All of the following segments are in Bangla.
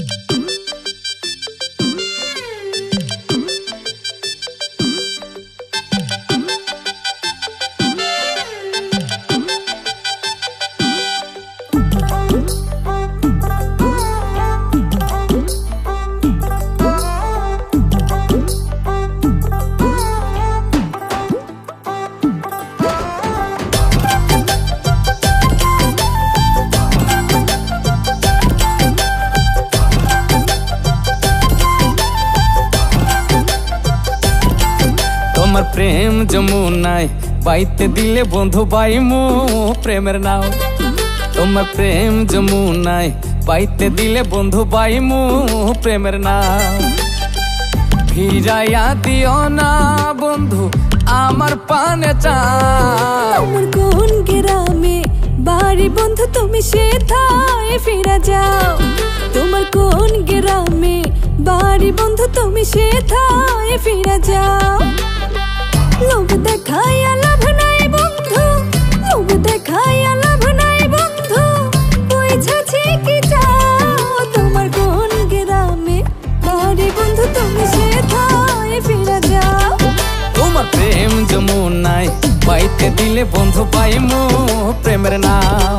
you. তোমার প্রেম যমুনায়, বাইতে দিলে বন্ধু বাইমু প্রেমের নাও। তোমার প্রেম যমুনায়, বাইতে দিলে বন্ধু বাই বাইমু প্রেমের নাও। ফিরাইয়া দিও না বন্ধু, আমার পানে চা আমার কোন গ্রামে বাড়ি বন্ধু তুমি সেথায় ফিরে যাও। তোমার কোন গ্রামে বাড়ি বন্ধু তুমি সেথায় ফিরে যাও। লোভ দেখাইয়া লাভ নাই, বন্ধু। লোভ দেখাইয়া লাভ নাই, বন্ধু। বুঝাছি কি চাও তোমার কোন গ্রামে? বাড়ি বন্ধু, তুমি সেথায় ফিরে যাও। তোমার প্রেম যমুনায়, বাইতে দিলে বন্ধু পাইমু প্রেমের নাও।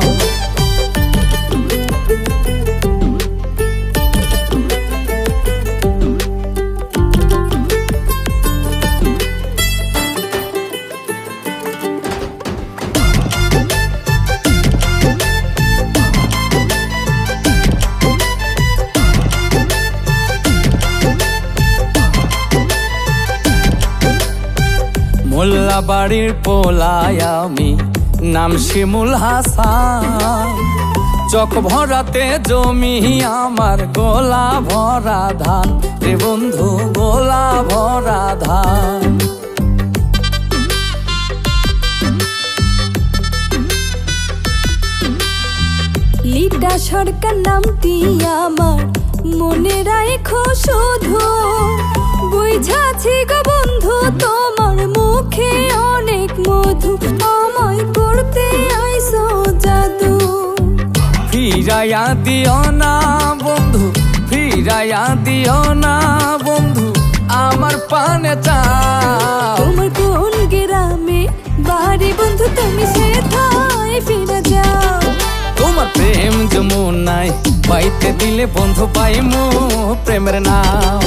মোল্লা বাড়ির পোলায় আমি, নাম শিমুল হাসান। চক ভরাতে জমি আমার, গোলা ভরা ধান। রে বন্ধু, গোলা ভরা ধান। লিটা সরকার নামটি আমার, মনে রাখো শুধু বুঝাছি গো বন্ধু তোমার মুখে অনেক মধু। আমায় করতে আইসো জাদু। ফিরাইয়া দিও না বন্ধু ফিরাইয়া দিও না বন্ধু আমার পানে চাও। তোমার কোন গ্রামে বাড়ি বন্ধু তুমি সেথায় ফিরে যাও। তোমার প্রেম যমুনায় পাইতে দিলে বন্ধু পাইমু প্রেমের নাও।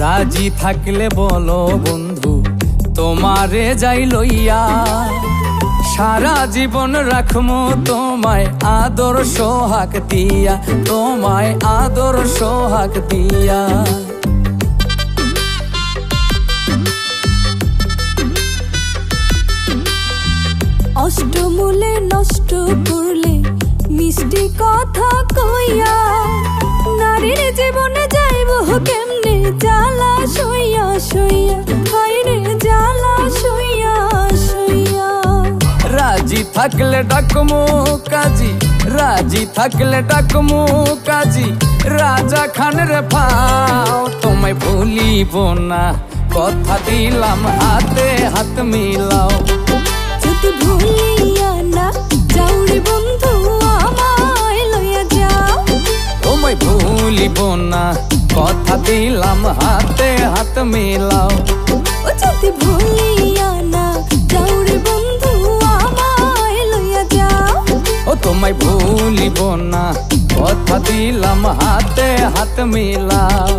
রাজি থাকলে বলো বন্ধু, তোমারে যাই লইয়া। সারা জীবন রাখমো তোমায় আদর সোহাগ দিয়া, তোমায় আদর সোহাগ দিয়া। অষ্টমূলে নষ্ট করলে মিষ্টি কথা কইয়া জ্বালা হাইরে জ্বালা সইয়া সইয়া। রাজি থাকলে ডাকমু কাজী রাজি থাকলে ডাকমু কাজী রাজা খান রে পাও তোমায় ভুলিব না। কথা দিলাম হাতে হাত মিলাও। যদি ভুলিয়া না যাওরে বন্ধু কথা দিলাম হাতে হাত মিলাও। ও যদি ভুলিয়া না যাওরে বন্ধু আমায় লইয়া যাও। ও তোমায় ভুলিব না কথা দিলাম হাতে হাত মিলাও।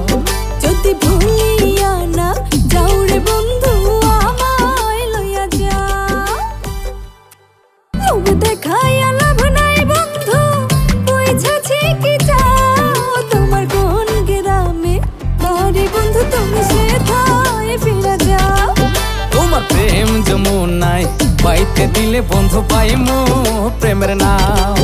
যদি ভুলিয়া না যাওরে বন্ধু আমায় লইয়া যাও। দেখাইয়া দিলে বন্ধু পাইমু প্রেমের নাও